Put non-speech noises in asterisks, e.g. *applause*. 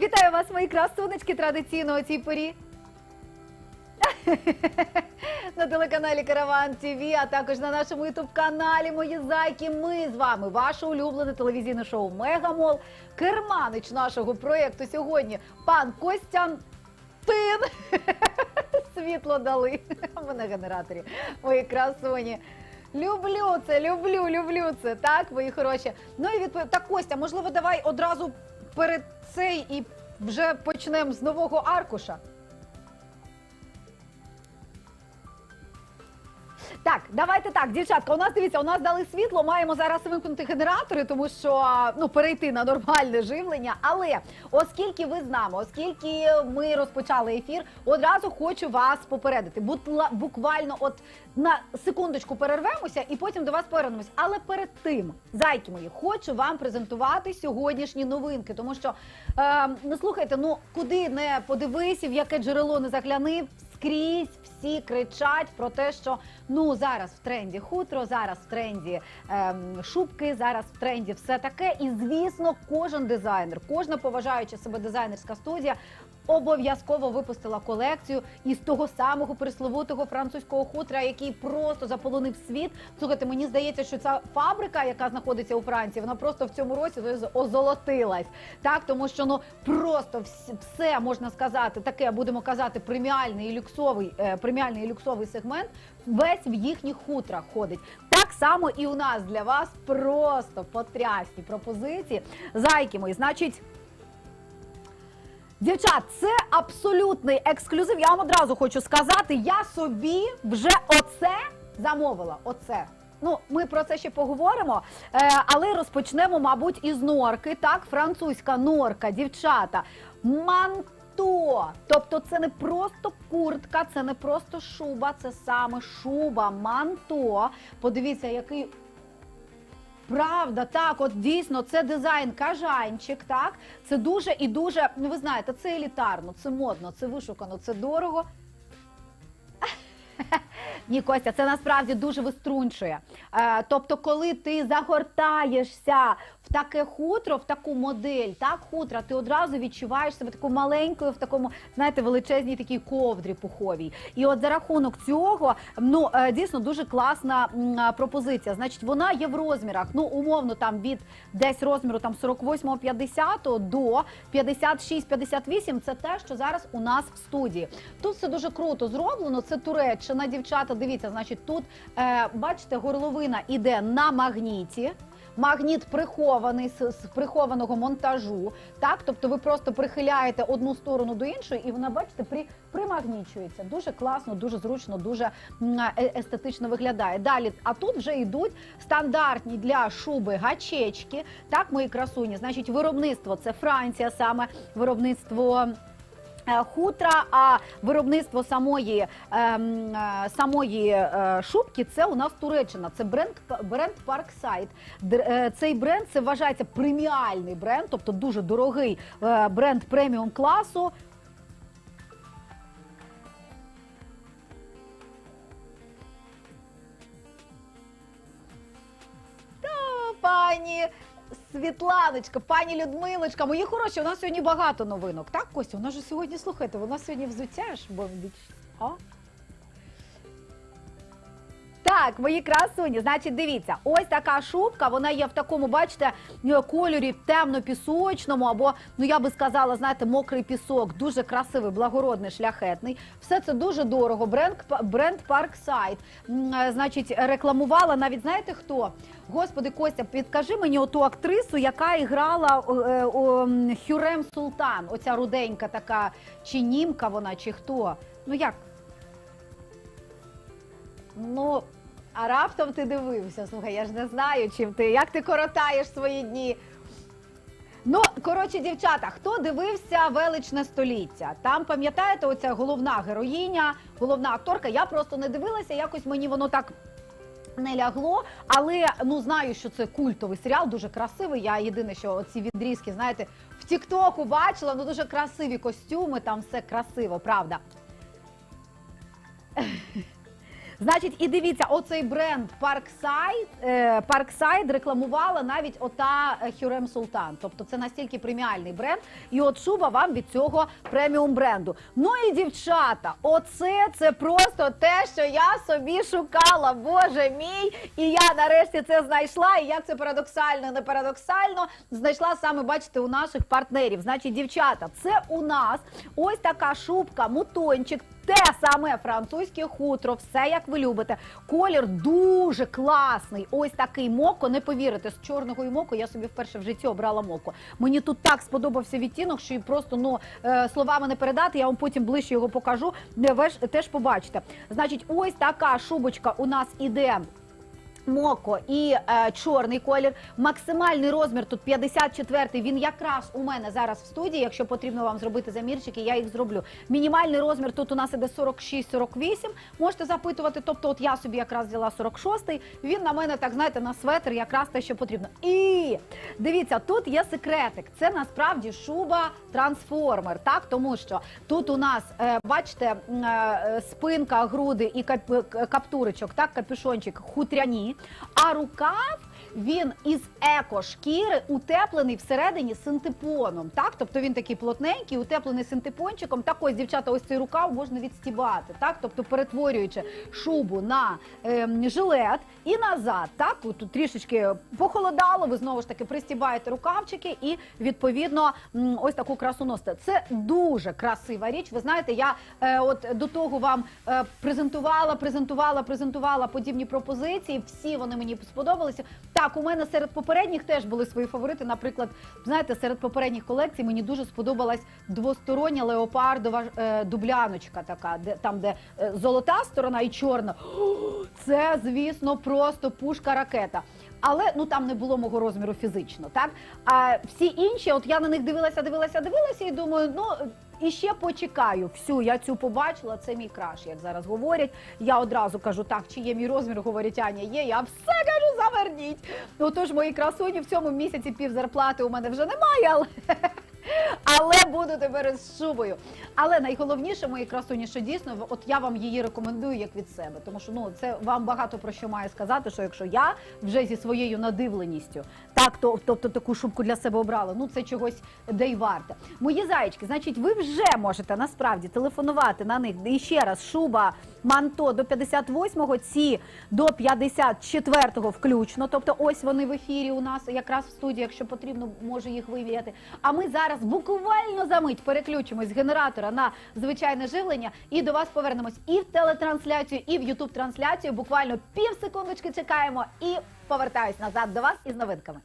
Вітаю вас, мої красунечки, традиційно о цій порі. *laughs* На телеканалі Караван ТВ, а також на нашому ютуб-каналі Мої зайки. Ми з вами, ваше улюблене телевізійне шоу Мегамол. Керманич нашого проєкту сьогодні пан Костян Тин. *laughs* Світло дали. *laughs* Ми на генераторі. Мої красуні. Люблю це, люблю, люблю це. Так, мої хороші. Ну і відповідь. Так, Костя, можливо, давай одразу перед цей і вже почнемо з нового аркуша. Так, давайте так, дівчатка. У нас дивіться, у нас дали світло. Маємо зараз вимкнути генератори, тому що ну перейти на нормальне живлення. Але оскільки ви з нами, оскільки ми розпочали ефір, одразу хочу вас попередити. Бутла- буквально от на секундочку перервемося і потім до вас повернемось. Але перед тим, зайки мої, хочу вам презентувати сьогоднішні новинки, тому що е, ну слухайте, ну куди не подивись, в яке джерело не загляни, скрізь всі кричать про те, що ну зараз в тренді хутро, зараз в тренді ем, шубки, зараз в тренді все таке. І звісно, кожен дизайнер, кожна поважаюча себе дизайнерська студія. Обов'язково випустила колекцію із того самого присловутого французького хутра, який просто заполонив світ. Слухайте, мені здається, що ця фабрика, яка знаходиться у Франції, вона просто в цьому році озолотилась. Так, тому що ну просто все можна сказати, таке будемо казати, преміальний і люксовий, е, преміальний люксовий сегмент весь в їхніх хутрах ходить. Так само і у нас для вас просто потрясні пропозиції. Зайки мої, значить. Дівчат, це абсолютний ексклюзив. Я вам одразу хочу сказати, я собі вже оце замовила. Оце. Ну, ми про це ще поговоримо, е, але розпочнемо, мабуть, із норки. Так, французька норка, дівчата, манто. Тобто, це не просто куртка, це не просто шуба, це саме шуба, манто. Подивіться, який Правда, так, от дійсно, це дизайн кажанчик, так. Це дуже і дуже, ну ви знаєте, це елітарно, це модно, це вишукано, це дорого. *laughs* Ні, Костя, це насправді дуже виструнчує. Е, тобто, коли ти загортаєшся таке хутро, в таку модель, так, хутра, ти одразу відчуваєш себе такою маленькою в такому, знаєте, величезній такій ковдрі пуховій. І от за рахунок цього, ну е, дійсно дуже класна пропозиція. Значить, вона є в розмірах, ну умовно, там від десь розміру там 48-50 до 56-58. Це те, що зараз у нас в студії. Тут все дуже круто зроблено. Це Туреччина, дівчата. Дивіться, значить, тут е, бачите, горловина іде на магніті. Магніт прихований з, з прихованого монтажу. Так, тобто ви просто прихиляєте одну сторону до іншої, і вона, бачите, при, примагнічується. Дуже класно, дуже зручно, дуже е- естетично виглядає. Далі, а тут вже йдуть стандартні для шуби гачечки. Так, мої красуні. Значить, виробництво це Франція, саме виробництво. Е, Хутра, а виробництво самої ем, е, самої е, шубки це у нас Туреччина. Це бренд бренд Parkside. Цей бренд це вважається преміальний бренд, тобто дуже дорогий бренд преміум класу. Та, пані Світланочка, пані Людмилочка, мої хороші, у нас сьогодні багато новинок. Так, Костя, у нас же сьогодні, слухайте, у нас сьогодні взуття ж бомбіч. А? Так, мої красуні, значить, дивіться, ось така шубка, вона є в такому, бачите, е, кольорі темно-пісочному, або, ну я би сказала, знаєте, мокрий пісок, дуже красивий, благородний, шляхетний. Все це дуже дорого. Бренд, бренд. М, е, Значить, рекламувала навіть, знаєте хто? Господи, Костя, підкажи мені оту актрису, яка грала е, Хюрем Султан, оця руденька така, чи німка вона, чи хто. Ну як? Ну, а раптом ти дивився. Слухай, я ж не знаю, чим ти, як ти коротаєш свої дні. Ну, коротше, дівчата, хто дивився величне століття? Там пам'ятаєте, оця головна героїня, головна акторка. Я просто не дивилася, якось мені воно так. Не лягло, але ну знаю, що це культовий серіал, дуже красивий. Я єдине, що ці відрізки, знаєте, в Тіктоку бачила, ну дуже красиві костюми, там все красиво, правда. Значить, і дивіться, оцей бренд Parkside, е, Parkside рекламувала навіть ота е, Хюрем Султан. Тобто це настільки преміальний бренд. І от шуба вам від цього преміум бренду. Ну і дівчата, оце це просто те, що я собі шукала. Боже мій. І я нарешті це знайшла. І як це парадоксально, не парадоксально, знайшла саме, бачите, у наших партнерів. Значить, дівчата, це у нас ось така шубка, мутончик. Те саме французьке хутро, все як ви любите. Колір дуже класний. Ось такий моко. Не повірите, з чорного і моко я собі вперше в житті обрала моко. Мені тут так сподобався відтінок, що і просто ну е, словами не передати. Я вам потім ближче його покажу. Де ви ж теж побачите. Значить, ось така шубочка у нас іде. Моко і е, чорний колір. Максимальний розмір тут 54-й. Він якраз у мене зараз в студії. Якщо потрібно вам зробити замірчики, я їх зроблю. Мінімальний розмір тут у нас іде 46-48. Можете запитувати. Тобто, от я собі якраз взяла 46-й. Він на мене, так знаєте, на светр якраз те, що потрібно. І дивіться, тут є секретик. Це насправді шуба трансформер. Так, тому що тут у нас, е, бачите, е, спинка, груди і кап- каптурочок, так, капюшончик хутряні, а рукав. Він із еко-шкіри утеплений всередині синтепоном. Так, тобто він такий плотненький, утеплений синтепончиком. Так ось, дівчата, ось цей рукав можна відстібати. Так, тобто перетворюючи шубу на ем, жилет і назад. Так, тут трішечки похолодало. Ви знову ж таки пристібаєте рукавчики і відповідно ось таку красу носите. Це дуже красива річ. Ви знаєте, я е, от до того вам е, презентувала, презентувала, презентувала подібні пропозиції. Всі вони мені сподобалися. Так, у мене серед попередніх теж були свої фаворити. Наприклад, знаєте, серед попередніх колекцій мені дуже сподобалась двостороння леопардова е, дубляночка, така, де там, де е, золота сторона і чорна. Це, звісно, просто пушка ракета. Але ну там не було мого розміру фізично, так? А всі інші, от я на них дивилася, дивилася, дивилася, і думаю, ну. І ще почекаю. Всю я цю побачила. Це мій краш, як зараз говорять. Я одразу кажу, так, чи є мій розмір, говорять, Аня, є. Я все кажу, заверніть. Отож, мої красуні в цьому місяці пів зарплати у мене вже немає, але. Буду тепер з шубою. Але найголовніше, мої красуні, що дійсно, от я вам її рекомендую як від себе. Тому що ну це вам багато про що має сказати, що якщо я вже зі своєю надивленістю, так то тобто таку шубку для себе обрала, ну це чогось де й варте. Мої зайчики, значить, ви вже можете насправді телефонувати на них. І ще раз, шуба манто до 58-го, ці до 54-го включно. Тобто, ось вони в ефірі у нас якраз в студії, якщо потрібно, можу їх вивіяти. А ми зараз буквально мить переключимось з генератора на звичайне живлення і до вас повернемось і в телетрансляцію, і в ютуб трансляцію. Буквально пів секундочки чекаємо і повертаюсь назад до вас із новинками.